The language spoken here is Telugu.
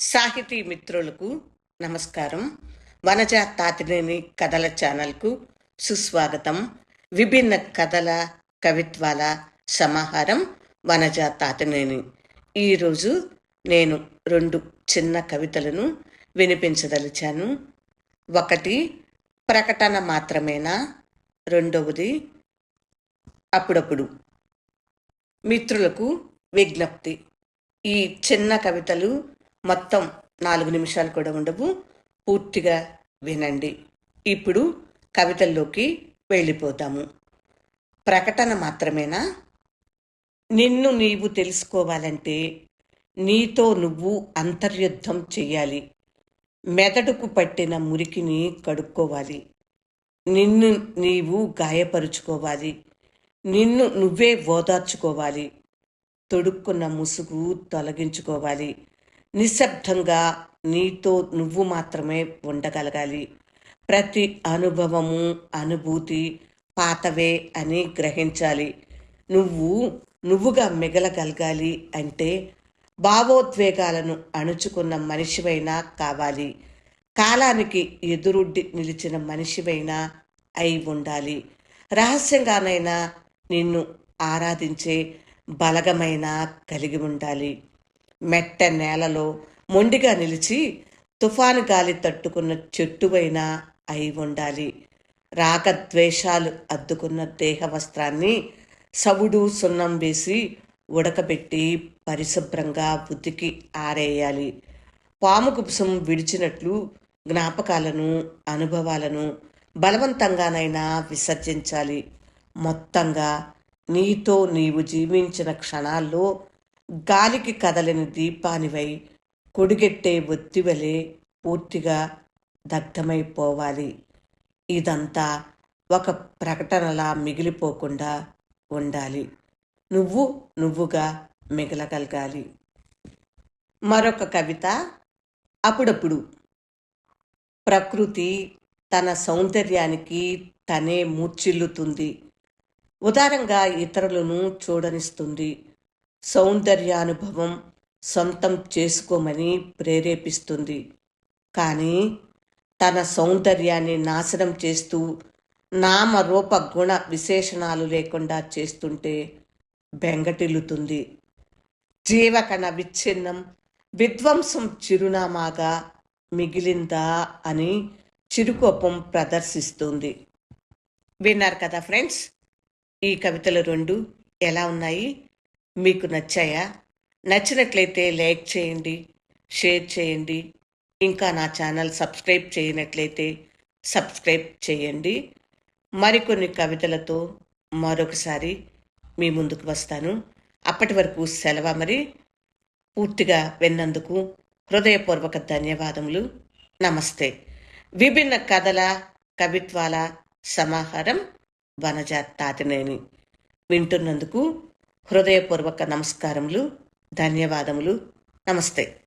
సాహితీ మిత్రులకు నమస్కారం. వనజ తాతినేని కథల ఛానల్కు సుస్వాగతం. విభిన్న కథల కవిత్వాల సమాహారం వనజ తాతినేని ఈరోజు నేను రెండు చిన్న కవితలను వినిపించదలిచాను. ఒకటి ప్రకటన మాత్రమేనా? రెండవది అప్పుడప్పుడు. మిత్రులకు విజ్ఞప్తి. ఈ చిన్న కవితలు మొత్తం నాలుగు నిమిషాలు కూడా ఉండవు. పూర్తిగా వినండి. ఇప్పుడు కవితల్లోకి వెళ్ళిపోతాము. ప్రకటన మాత్రమేనా? నిన్ను నీవు తెలుసుకోవాలంటే నీతో నువ్వు అంతర్యుద్ధం చెయ్యాలి. మెదడుకు పట్టిన మురికిని కడుక్కోవాలి. నిన్ను నీవు గాయపరుచుకోవాలి. నిన్ను నువ్వే ఓదార్చుకోవాలి. తొడుక్కున్న ముసుగు తొలగించుకోవాలి. నిశ్శబ్దంగా నీతో నువ్వు మాత్రమే ఉండగలగాలి. ప్రతి అనుభవము అనుభూతి పాతవే అని గ్రహించాలి. నువ్వు నువ్వుగా మిగలగలగాలి అంటే భావోద్వేగాలను అణుచుకున్న మనిషివైనా కావాలి. కాలానికి ఎదురుడ్డి నిలిచిన మనిషివైనా అయి ఉండాలి. రహస్యంగానైనా నిన్ను ఆరాధించే బలగమైనా కలిగి ఉండాలి. మెట్ట నేలలో మొండిగా నిలిచి తుఫాను గాలి తట్టుకున్న చెట్టువైనా అయి ఉండాలి. రాగద్వేషాలు అద్దుకున్న దేహ వస్త్రాన్ని సవుడు సున్నం వేసి ఉడకబెట్టి పరిశుభ్రంగా ఉతికి ఆరేయాలి. పాము కుప్సం విడిచినట్లు జ్ఞాపకాలను అనుభవాలను బలవంతంగానైనా విసర్జించాలి. మొత్తంగా నీతో నీవు జీవించిన క్షణాల్లో గాలికి కదలని దీపానివై కొడిగెట్టే ఒత్తివలే పూర్తిగా దగ్ధమైపోవాలి. ఇదంతా ఒక ప్రకటనలా మిగిలిపోకుండా ఉండాలి. నువ్వు నువ్వుగా మిగలగలగాలి. మరొక కవిత అప్పుడప్పుడు ప్రకృతి తన సౌందర్యానికి తనే మూర్చిల్లుతుంది ఉదారంగా ఇతరులను చూడనిస్తుంది. సౌందర్యానుభవం సొంతం చేసుకోమని ప్రేరేపిస్తుంది. కానీ తన సౌందర్యాన్ని నాశనం చేస్తూ నామరూప గుణ విశేషణాలు లేకుండా చేస్తుంటే బెంగటిల్లుతుంది. జీవకణ విచ్ఛిన్నం విధ్వంసం చిరునామాగా మిగిలిందా అని చిరుకోపం ప్రదర్శిస్తుంది. విన్నారు కదా ఫ్రెండ్స్? ఈ కవితలు రెండు ఎలా ఉన్నాయి? మీకు నచ్చాయా? నచ్చినట్లయితే లైక్ చేయండి షేర్ చేయండి. ఇంకా నా ఛానల్ సబ్స్క్రైబ్ చేయనట్లయితే సబ్స్క్రైబ్ చేయండి. మరికొన్ని కవితలతో మరొకసారి మీ ముందుకు వస్తాను. అప్పటి వరకు సెలవు మరి పూర్తిగా విన్నందుకు హృదయపూర్వక ధన్యవాదములు. నమస్తే. విభిన్న కథల కవిత్వాల సమాహారం వనజ తాతినేని వింటున్నందుకు హృదయపూర్వక నమస్కారములు ధన్యవాదములు. నమస్తే.